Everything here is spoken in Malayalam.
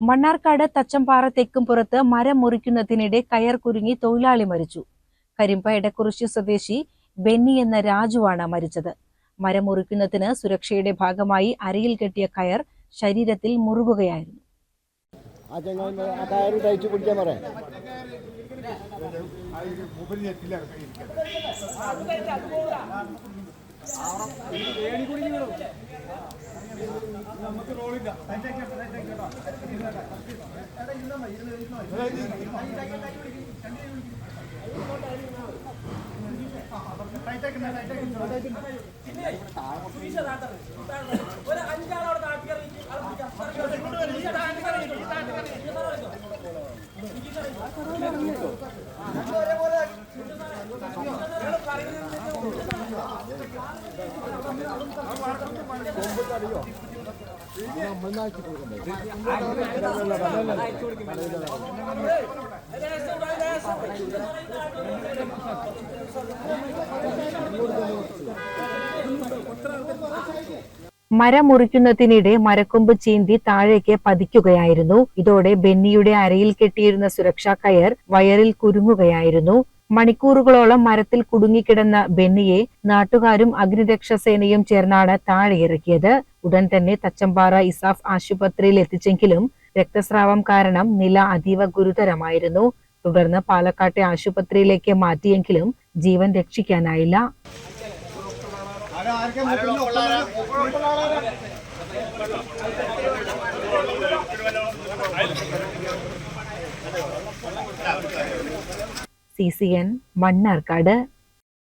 മണ്ണാർക്കാട് തച്ചമ്പാറ തെക്കുംപുറത്ത് മരം മുറിക്കുന്നതിനിടെ കയർ കുരുങ്ങി തൊഴിലാളി മരിച്ചു. കരിമ്പ എടക്കുറിശി സ്വദേശി ബെന്നി എന്ന രാജുവാണ് മരിച്ചത്. മരം മുറിക്കുന്നതിന് സുരക്ഷയുടെ ഭാഗമായി അരയിൽ കെട്ടിയ കയർ ശരീരത്തിൽ മുറുകുകയായിരുന്നു. ചങ്ങായി ആ കയറ് തയ്ച്ച് പിടിക്കാൻ പറയാം മരം മുറിക്കുന്നതിനിടെ മരക്കൊമ്പ് ചീന്തി താഴേക്ക് പതിക്കുകയായിരുന്നു. ഇതോടെ ബെന്നിയുടെ അരയിൽ കെട്ടിയിരുന്ന സുരക്ഷാ കയർ വയറിൽ കുരുങ്ങുകയായിരുന്നു. മണിക്കൂറുകളോളം മരത്തിൽ കുടുങ്ങിക്കിടന്ന ബെന്നിയെ നാട്ടുകാരും അഗ്നിരക്ഷാസേനയും ചേർന്നാണ് താഴെ ഇറക്കിയത് ഉടൻ തന്നെ തച്ചമ്പാറ ഇസാഫ് ആശുപത്രിയിൽ എത്തിച്ചെങ്കിലും രക്തസ്രാവം കാരണം നില അതീവ ഗുരുതരമായിരുന്നു. തുടർന്ന് പാലക്കാട്ടെ ആശുപത്രിയിലേക്ക് മാറ്റിയെങ്കിലും ജീവൻ രക്ഷിക്കാനായില്ല. C C N Mannarkkad